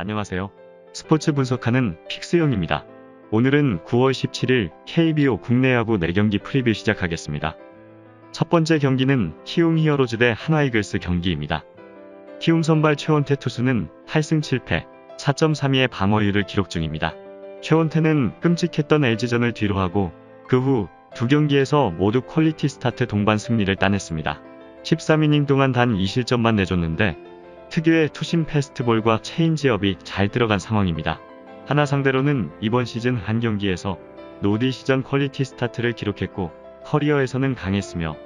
안녕하세요. 스포츠 분석하는 픽스용입니다. 오늘은 9월 17일 KBO 국내 야구 4경기 프리뷰 시작하겠습니다. 첫 번째 경기는 키움 히어로즈 대 한화이글스 경기입니다. 키움 선발 최원태 투수는 8승 7패, 4.32의 방어율을 기록 중입니다. 최원태는 끔찍했던 LG전을 뒤로하고 그 후 두 경기에서 모두 퀄리티 스타트 동반 승리를 따냈습니다. 13이닝 동안 단 2실점만 내줬는데 특유의 투심 패스트볼과 체인지업이 잘 들어간 상황입니다. 하나 상대로는 이번 시즌 한 경기에서 노디 시전 퀄리티 스타트를 기록했고 커리어에서는 강했으며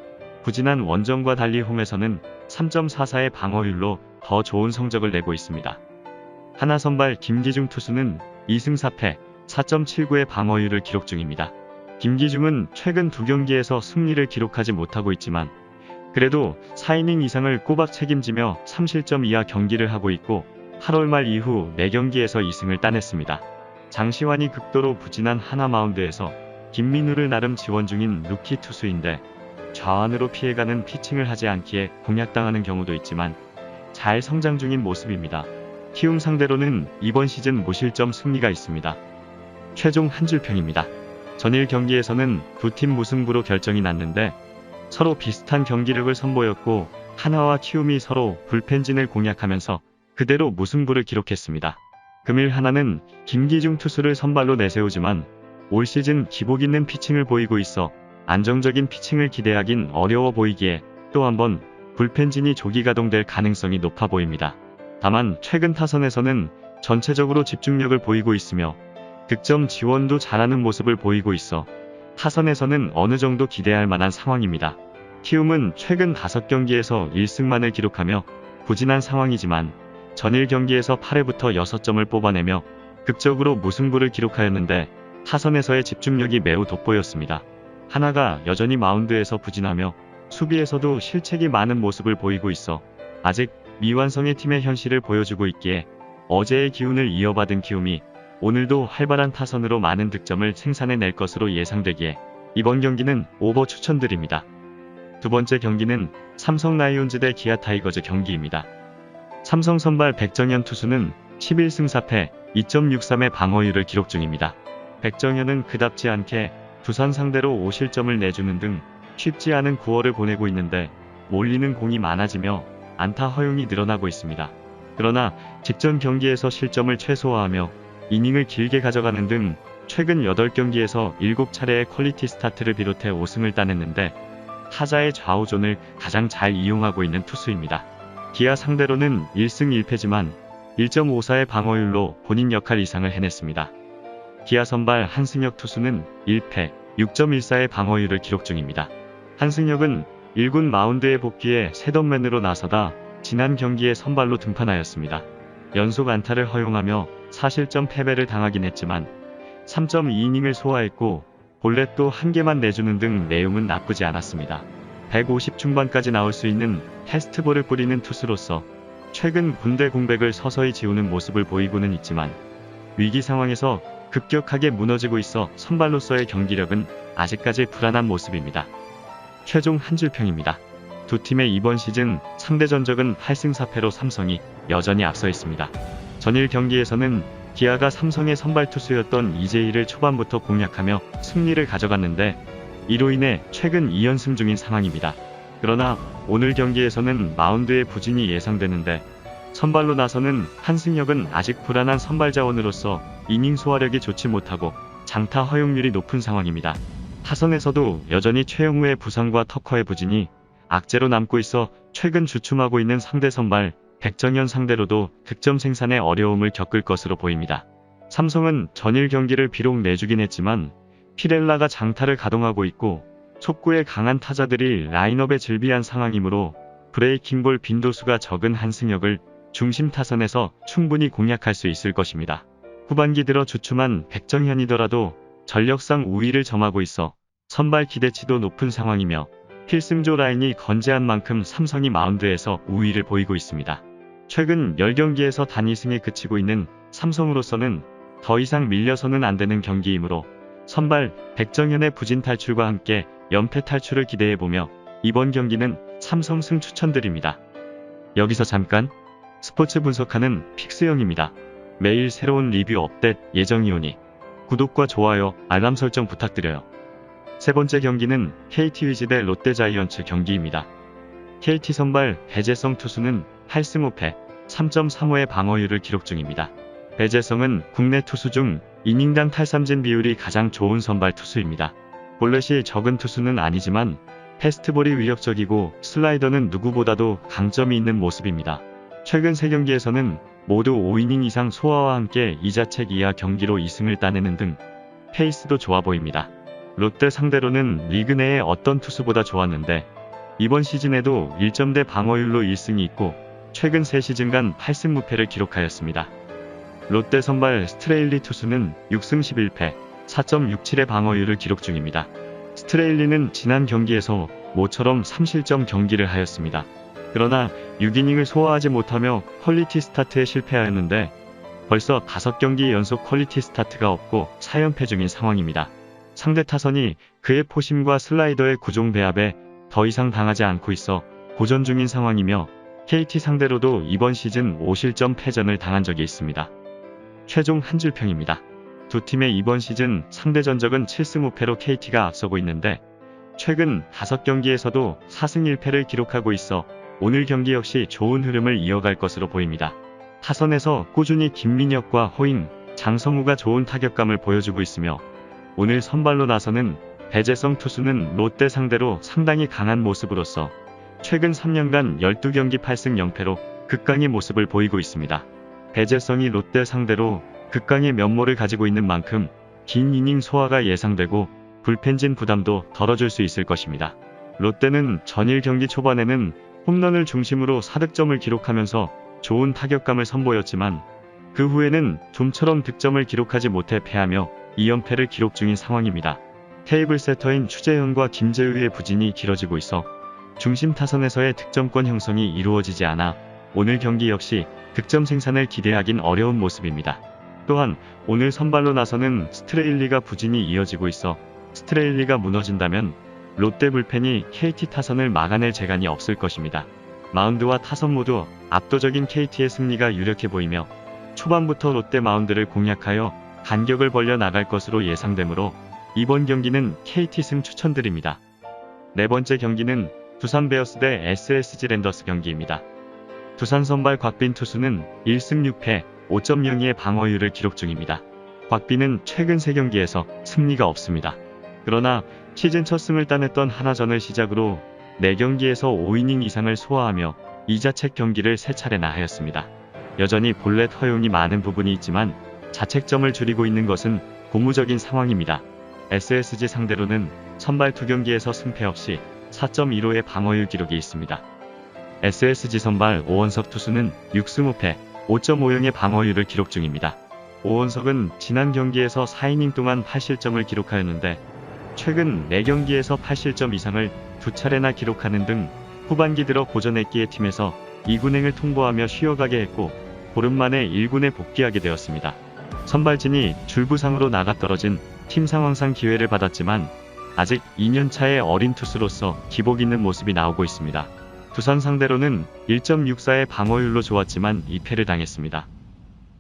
부진한 원정과 달리 홈에서는 3.44의 방어율로 더 좋은 성적을 내고 있습니다. 하나 선발 김기중 투수는 2승 4패 4.79의 방어율을 기록 중입니다. 김기중은 최근 두 경기에서 승리를 기록하지 못하고 있지만 그래도 4이닝 이상을 꼬박 책임지며 3실점 이하 경기를 하고 있고 8월 말 이후 4경기에서 2승을 따냈습니다. 장시환이 극도로 부진한 하나 마운드에서 김민우를 나름 지원 중인 루키 투수인데 좌완으로 피해가는 피칭을 하지 않기에 공략당하는 경우도 있지만 잘 성장 중인 모습입니다. 키움 상대로는 이번 시즌 무실점 승리가 있습니다. 최종 한 줄평입니다. 전일 경기에서는 두 팀 무승부로 결정이 났는데 서로 비슷한 경기력을 선보였고 하나와 키움이 서로 불펜진을 공략하면서 그대로 무승부를 기록했습니다. 금일 하나는 김기중 투수를 선발로 내세우지만 올 시즌 기복 있는 피칭을 보이고 있어 안정적인 피칭을 기대하긴 어려워 보이기에 또 한번 불펜진이 조기 가동될 가능성이 높아 보입니다. 다만 최근 타선에서는 전체적으로 집중력을 보이고 있으며 득점 지원도 잘하는 모습을 보이고 있어 타선에서는 어느 정도 기대할 만한 상황입니다. 키움은 최근 5경기에서 1승만을 기록하며 부진한 상황이지만 전일 경기에서 8회부터 6점을 뽑아내며 극적으로 무승부를 기록하였는데 타선에서의 집중력이 매우 돋보였습니다. 하나가 여전히 마운드에서 부진하며 수비에서도 실책이 많은 모습을 보이고 있어 아직 미완성의 팀의 현실을 보여주고 있기에 어제의 기운을 이어받은 키움이 오늘도 활발한 타선으로 많은 득점을 생산해낼 것으로 예상되기에 이번 경기는 오버 추천드립니다. 두 번째 경기는 삼성 라이온즈 대 기아 타이거즈 경기입니다. 삼성 선발 백정현 투수는 11승 4패 2.63의 방어율을 기록 중입니다. 백정현은 그답지 않게 두산 상대로 5실점을 내주는 등 쉽지 않은 9월을 보내고 있는데 몰리는 공이 많아지며 안타 허용이 늘어나고 있습니다. 그러나 직전 경기에서 실점을 최소화하며 이닝을 길게 가져가는 등 최근 8경기에서 7차례의 퀄리티 스타트를 비롯해 5승을 따냈는데 타자의 좌우존을 가장 잘 이용하고 있는 투수입니다. 기아 상대로는 1승 1패지만 1.54의 방어율로 본인 역할 이상을 해냈습니다. 기아 선발 한승혁 투수는 1패 6.14의 방어율을 기록 중입니다. 한승혁은 1군 마운드에 복귀해 새덤맨으로 나서다 지난 경기에 선발로 등판하였습니다. 연속 안타를 허용하며 사실점 패배를 당하긴 했지만 3.2이닝을 소화했고 볼넷도 한 개만 내주는 등 내용은 나쁘지 않았습니다. 150 중반까지 나올 수 있는 테스트볼을 뿌리는 투수로서 최근 군대 공백을 서서히 지우는 모습을 보이고는 있지만 위기 상황에서 급격하게 무너지고 있어 선발로서의 경기력은 아직까지 불안한 모습입니다. 최종 한 줄평입니다. 두 팀의 이번 시즌 상대 전적은 8승 4패로 삼성이 여전히 앞서 있습니다. 전일 경기에서는 기아가 삼성의 선발 투수였던 이재희를 초반부터 공략하며 승리를 가져갔는데 이로 인해 최근 2연승 중인 상황입니다. 그러나 오늘 경기에서는 마운드의 부진이 예상되는데 선발로 나서는 한승혁은 아직 불안한 선발 자원으로서 이닝 소화력이 좋지 못하고 장타 허용률이 높은 상황입니다. 타선에서도 여전히 최영우의 부상과 터커의 부진이 악재로 남고 있어 최근 주춤하고 있는 상대 선발 백정현 상대로도 득점 생산에 어려움을 겪을 것으로 보입니다. 삼성은 전일 경기를 비록 내주긴 했지만 피렐라가 장타를 가동하고 있고 촉구에 강한 타자들이 라인업에 즐비한 상황이므로 브레이킹볼 빈도수가 적은 한승혁을 중심 타선에서 충분히 공략할 수 있을 것입니다. 후반기 들어 주춤한 백정현이더라도 전력상 우위를 점하고 있어 선발 기대치도 높은 상황이며 필승조 라인이 건재한 만큼 삼성이 마운드에서 우위를 보이고 있습니다. 최근 10경기에서 단 2승에 그치고 있는 삼성으로서는 더 이상 밀려서는 안 되는 경기이므로 선발 백정현의 부진 탈출과 함께 연패 탈출을 기대해보며 이번 경기는 삼성승 추천드립니다. 여기서 잠깐 스포츠 분석하는 픽스형입니다. 매일 새로운 리뷰 업데이트 예정이오니 구독과 좋아요, 알람 설정 부탁드려요. 세 번째 경기는 KT 위즈 대 롯데 자이언츠 경기입니다. KT 선발 배재성 투수는 8승 5패 3.35의 방어율을 기록 중입니다. 배재성은 국내 투수 중 이닝당 탈삼진 비율이 가장 좋은 선발 투수입니다. 볼넷이 적은 투수는 아니지만 패스트볼이 위협적이고 슬라이더는 누구보다도 강점이 있는 모습입니다. 최근 3경기에서는 모두 5이닝 이상 소화와 함께 이자책 이하 경기로 2승을 따내는 등 페이스도 좋아 보입니다. 롯데 상대로는 리그 내에 어떤 투수보다 좋았는데 이번 시즌에도 1점대 방어율로 1승이 있고 최근 3시즌간 8승 무패를 기록하였습니다. 롯데 선발 스트레일리 투수는 6승 11패 4.67의 방어율을 기록 중입니다. 스트레일리는 지난 경기에서 모처럼 3실점 경기를 하였습니다. 그러나 6이닝을 소화하지 못하며 퀄리티 스타트에 실패하였는데 벌써 5경기 연속 퀄리티 스타트가 없고 4연패 중인 상황입니다. 상대 타선이 그의 포심과 슬라이더의 구종 배합에 더 이상 당하지 않고 있어 고전 중인 상황이며 KT 상대로도 이번 시즌 5실점 패전을 당한 적이 있습니다. 최종 한 줄평입니다. 두 팀의 이번 시즌 상대 전적은 7승 5패로 KT가 앞서고 있는데 최근 5경기에서도 4승 1패를 기록하고 있어 오늘 경기 역시 좋은 흐름을 이어갈 것으로 보입니다. 타선에서 꾸준히 김민혁과 호잉, 장성우가 좋은 타격감을 보여주고 있으며 오늘 선발로 나서는 배재성 투수는 롯데 상대로 상당히 강한 모습으로서 최근 3년간 12경기 8승 0패로 극강의 모습을 보이고 있습니다. 배재성이 롯데 상대로 극강의 면모를 가지고 있는 만큼 긴 이닝 소화가 예상되고 불펜진 부담도 덜어줄 수 있을 것입니다. 롯데는 전일 경기 초반에는 홈런을 중심으로 4득점을 기록하면서 좋은 타격감을 선보였지만 그 후에는 좀처럼 득점을 기록하지 못해 패하며 2연패를 기록 중인 상황입니다. 테이블 세터인 추재현과 김재우의 부진이 길어지고 있어 중심 타선에서의 득점권 형성이 이루어지지 않아 오늘 경기 역시 득점 생산을 기대하긴 어려운 모습입니다. 또한 오늘 선발로 나서는 스트레일리가 부진이 이어지고 있어 스트레일리가 무너진다면 롯데 불펜이 KT 타선을 막아낼 재간이 없을 것입니다. 마운드와 타선 모두 압도적인 KT의 승리가 유력해 보이며 초반부터 롯데 마운드를 공략하여 간격을 벌려 나갈 것으로 예상되므로 이번 경기는 KT 승 추천드립니다. 네 번째 경기는 두산 베어스 대 SSG 랜더스 경기입니다. 두산 선발 곽빈 투수는 1승 6패 5.02의 방어율을 기록 중입니다. 곽빈은 최근 3경기에서 승리가 없습니다. 그러나 시즌 첫 승을 따냈던 하나전을 시작으로 4경기에서 5이닝 이상을 소화하며 이자책 경기를 3차례나 하였습니다. 여전히 볼넷 허용이 많은 부분이 있지만 자책점을 줄이고 있는 것은 고무적인 상황입니다. SSG 상대로는 선발 2경기에서 승패 없이 4.15의 방어율 기록이 있습니다. SSG 선발 오원석 투수는 6승 5패 5.50의 방어율을 기록 중입니다. 오원석은 지난 경기에서 4이닝 동안 8실점을 기록하였는데 최근 4경기에서 8실점 이상을 두 차례나 기록하는 등 후반기 들어 고전했기에 팀에서 2군행을 통보하며 쉬어가게 했고 보름 만에 1군에 복귀하게 되었습니다. 선발진이 줄부상으로 나가 떨어진 팀 상황상 기회를 받았지만 아직 2년차의 어린 투수로서 기복 있는 모습이 나오고 있습니다. 두산 상대로는 1.64의 방어율로 좋았지만 2패를 당했습니다.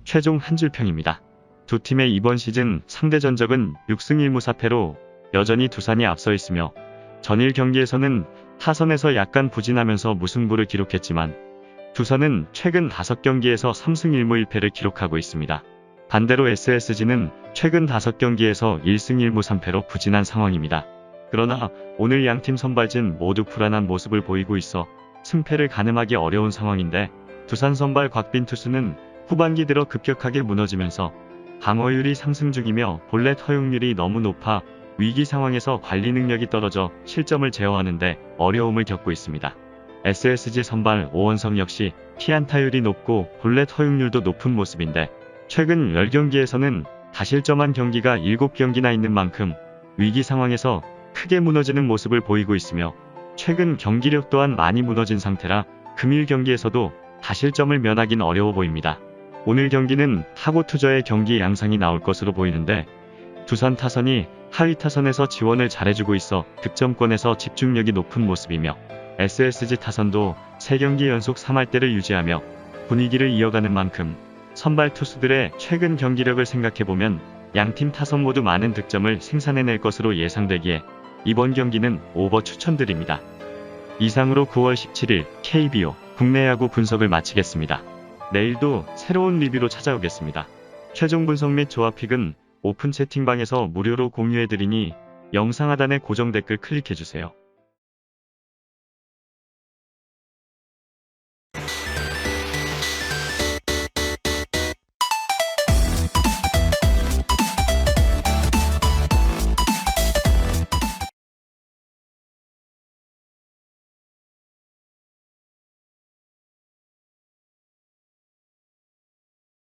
최종 한 줄평입니다. 두 팀의 이번 시즌 상대 전적은 6승 1무 4패로 여전히 두산이 앞서 있으며 전일 경기에서는 타선에서 약간 부진하면서 무승부를 기록했지만 두산은 최근 5경기에서 3승 1무 1패를 기록하고 있습니다. 반대로 SSG는 최근 5경기에서 1승 1무 3패로 부진한 상황입니다. 그러나 오늘 양팀 선발진 모두 불안한 모습을 보이고 있어 승패를 가늠하기 어려운 상황인데 두산 선발 곽빈 투수는 후반기 들어 급격하게 무너지면서 방어율이 상승 중이며 볼넷 허용률이 너무 높아 위기 상황에서 관리 능력이 떨어져 실점을 제어하는데 어려움을 겪고 있습니다. SSG 선발 오원성 역시 피안타율이 높고 볼넷 허용률도 높은 모습인데 최근 10경기에서는 다실점한 경기가 7경기나 있는 만큼 위기 상황에서 크게 무너지는 모습을 보이고 있으며 최근 경기력 또한 많이 무너진 상태라 금일 경기에서도 다실점을 면하긴 어려워 보입니다. 오늘 경기는 타고 투저의 경기 양상이 나올 것으로 보이는데 두산 타선이 하위 타선에서 지원을 잘해주고 있어 득점권에서 집중력이 높은 모습이며 SSG 타선도 3경기 연속 3할대를 유지하며 분위기를 이어가는 만큼 선발 투수들의 최근 경기력을 생각해보면 양팀 타선 모두 많은 득점을 생산해낼 것으로 예상되기에 이번 경기는 오버 추천드립니다. 이상으로 9월 17일 KBO 국내 야구 분석을 마치겠습니다. 내일도 새로운 리뷰로 찾아오겠습니다. 최종 분석 및 조합픽은 오픈 채팅방에서 무료로 공유해드리니 영상 하단의 고정 댓글 클릭해주세요.